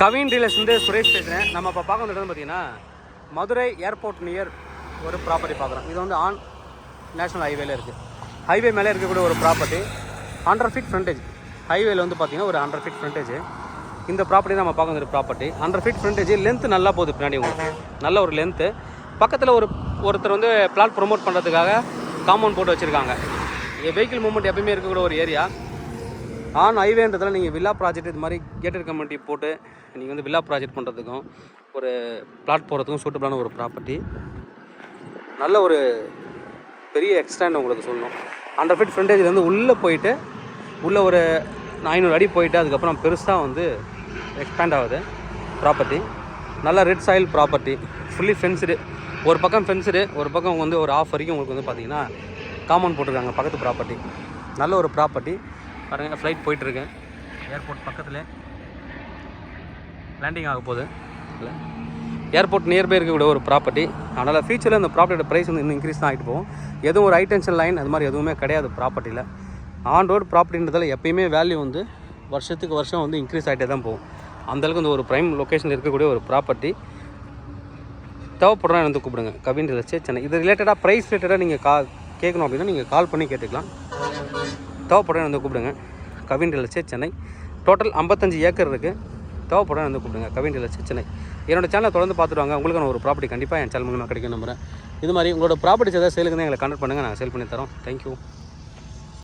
Kavin dealers வந்து சுரேஷ் பேசுகிறேன் நம்ம இப்போ பார்க்க இடம் பார்த்தீங்கன்னா மதுரை ஏர்போர்ட் நியர் ஒரு ப்ராப்பர்ட்டி பார்க்குறோம் இது வந்து ஆன் நேஷனல் ஹைவேல இருக்குது ஹைவே மேலே இருக்கக்கூடிய ஒரு ப்ராப்பர்ட்டி ஹண்ட்ரட் ஃபீட் ஃப்ரண்டேஜ் ஹைவேல வந்து பார்த்தீங்கன்னா ஒரு ஹண்ட்ரட் ஃபீட் ஃப்ரண்டேஜ் இந்த ப்ராப்பர்ட்டி நம்ம பார்க்க வந்த property hundred feet frontage length நல்லா போகுது பின்னாடி உங்களுக்கு. நல்ல ஒரு லென்த்து பக்கத்தில் ஒரு ஒருத்தர் வந்து பிளாட் ப்ரொமோட் பண்ணுறதுக்காக காம்பவுண்ட் போட்டு வச்சுருக்காங்க. வெஹிக்கிள் மூவ்மெண்ட் எப்பயுமே இருக்கக்கூடிய ஒரு ஏரியா ஆன் ஹைவேன்றதுல நீங்கள் வில்லா ப்ராஜெக்ட் இது மாதிரி கேட்டட் கம்யூனிட்டி போட்டு நீங்கள் வந்து வில்லா ப்ராஜெக்ட் பண்ணுறதுக்கும் ஒரு பிளாட் போகிறதுக்கும் சூட்டபிளான ஒரு ப்ராப்பர்ட்டி நல்ல ஒரு பெரிய எக்ஸ்டாண்ட் உங்களுக்கு சொல்லணும். ஹண்ட்ரட் ஃபீட் ஃப்ரண்டேஜ்லேருந்து உள்ளே போயிட்டு உள்ளே ஒரு ஐநூறு அடி போயிட்டு அதுக்கப்புறம் பெருசாக வந்து எக்ஸ்பேண்ட் ஆகுது ப்ராப்பர்ட்டி நல்ல red soil property fully fenced ஒரு பக்கம் ஃபென்ஸ்டு ஒரு பக்கம் வந்து ஒரு ஆஃப் வரைக்கும் உங்களுக்கு வந்து பார்த்தீங்கன்னா காம்பவுண்ட் போட்டிருக்காங்க பக்கத்து ப்ராப்பர்ட்டி நல்ல ஒரு ப்ராப்பர்ட்டி பாருங்கள் ஃப்ளைட் போயிட்டுருக்கேன் ஏர்போர்ட் பக்கத்தில் லேண்டிங் ஆக போகுது. இல்லை. ஏர்போர்ட் நியர்பை இருக்கக்கூடிய ஒரு ப்ராப்பர்ட்டி அதனால் ஃபியூச்சரில் இந்த ப்ராப்பர்ட்டியோட ப்ரைஸ் வந்து இன்னும் இன்க்ரீஸ் தான் ஆகிட்டு போகும். எதுவும் ஒரு ஹைடென்ஷன் லைன் அது மாதிரி எதுவுமே கிடையாது ப்ராப்பர்ட்டியில் ஆன் ரோடு ப்ராப்பர்ட்டின்றதால எப்பயுமே வேல்யூ வந்து வருஷத்துக்கு வருஷம் வந்து இன்க்ரீஸ் ஆகிட்டே தான் போகும். அந்தளவுக்கு இந்த ஒரு ப்ரைம் லொக்கேஷனில் இருக்கக்கூடிய ஒரு ப்ராப்பர்ட்டி தேவைப்படுறா வந்து கூப்பிடுங்க. கவின் ரிலர்ச்சி சென்னை. இது ரிலேட்டடாக ப்ரைஸ் ரிலேட்டடாக நீங்கள் கா கேட்கணும் அப்படின்னா நீங்கள் கால் பண்ணி கேட்டுக்கலாம். தேவைப்படுறா வந்து கூப்பிடுங்க. கவின் ரிலர்ச்சி சென்னை. டோட்டல் ஐம்பத்தஞ்சு ஏக்கர் இருக்குது தேவைப்படுறா வந்து கூப்பிடுங்க. கவின் ரிலர்ச்சி சென்னை. என்னோடய சேனலை தொடர்ந்து பார்த்துருவாங்க உங்களுக்கு நான் ஒரு ப்ராப்பர்ட்டி கண்டிப்பாக என் சேனல் மூலமாக கிடைக்கும் நம்புறேன். இது மாதிரி உங்களோட ப்ராப்பர்ட்டிஸ் ஏதாவது சேலுக்கு தான் எங்களை கண்டக்ட் பண்ணுங்கள் நாங்கள் சேல் பண்ணி தரோம். தேங்க்யூ